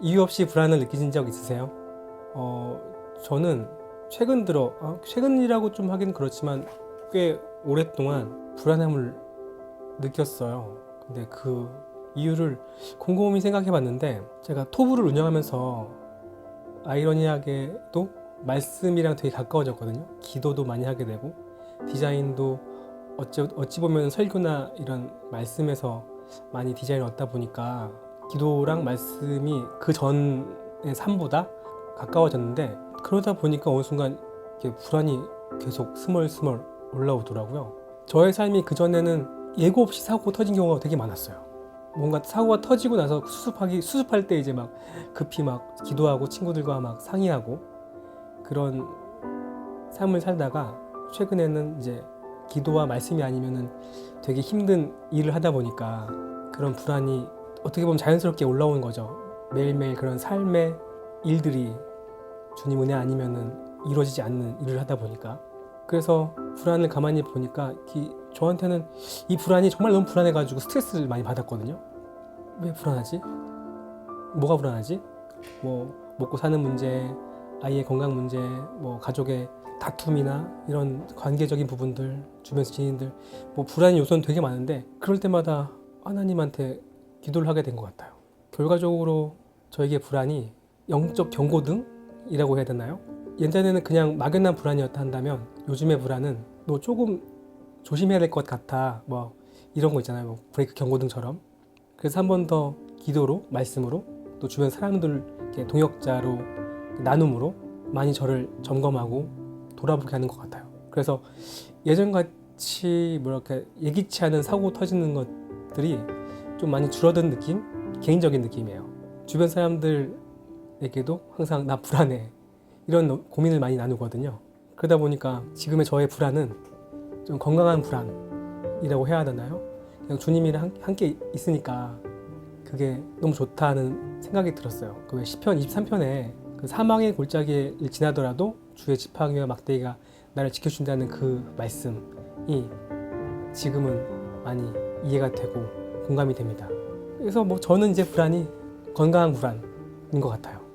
이유 없이 불안을 느끼신 적 있으세요? 어, 저는 최근 들어, 아, 최근이라고 좀 하긴 그렇지만 꽤 오랫동안 불안함을 느꼈어요. 근데 그 이유를 곰곰이 생각해 봤는데 제가 토부를 운영하면서 아이러니하게도 말씀이랑 되게 가까워졌거든요. 기도도 많이 하게 되고 디자인도 어찌, 어찌 보면 설교나 이런 말씀에서 많이 디자인을 얻다 보니까 기도랑 말씀이 그 전의 삶보다 가까워졌는데 그러다 보니까 어느 순간 불안이 계속 스멀스멀 올라오더라고요. 저의 삶이 그 전에는 예고 없이 사고 터진 경우가 되게 많았어요. 뭔가 사고가 터지고 나서 수습하기 수습할 때 이제 막 급히 막 기도하고 친구들과 막 상의하고 그런 삶을 살다가 최근에는 이제 기도와 말씀이 아니면은 되게 힘든 일을 하다 보니까 그런 불안이 어떻게 보면 자연스럽게 올라오는 거죠. 매일매일 그런 삶의 일들이 주님 은혜 아니면은 이루어지지 않는 일을 하다 보니까 그래서 불안을 가만히 보니까 이- 저한테는 이 불안이 정말 너무 불안해가지고 스트레스를 많이 받았거든요. 왜 불안하지? 뭐가 불안하지? 뭐 먹고 사는 문제, 아이의 건강 문제, 뭐 가족의 다툼이나 이런 관계적인 부분들, 주변 지인들, 뭐 불안의 요소는 되게 많은데 그럴 때마다 하나님한테 기도를 하게 된 것 같아요. 결과적으로 저에게 불안이 영적 경고등이라고 해야 되나요? 예전에는 그냥 막연한 불안이었다 한다면 요즘의 불안은 너 조금 조심해야 될 것 같아 뭐 이런 거 있잖아요 뭐 브레이크 경고등처럼 그래서 한 번 더 기도로 말씀으로 또 주변 사람들 이렇게 동역자로 나눔으로 많이 저를 점검하고 돌아보게 하는 것 같아요 그래서 예전 같이 뭐랄까 예기치 않은 사고 터지는 것들이 좀 많이 줄어든 느낌 개인적인 느낌이에요 주변 사람들에게도 항상 나 불안해 이런 고민을 많이 나누거든요 그러다 보니까 지금의 저의 불안은 좀 건강한 불안이라고 해야 되나요? 그냥 주님이랑 함- 함께 있으니까 그게 너무 좋다는 생각이 들었어요. 그 왜 시편 23편에 그 사망의 골짜기를 지나더라도 주의 지팡이와 막대기가 나를 지켜준다는 그 말씀이 지금은 많이 이해가 되고 공감이 됩니다. 그래서 뭐 저는 이제 불안이 건강한 불안인 것 같아요.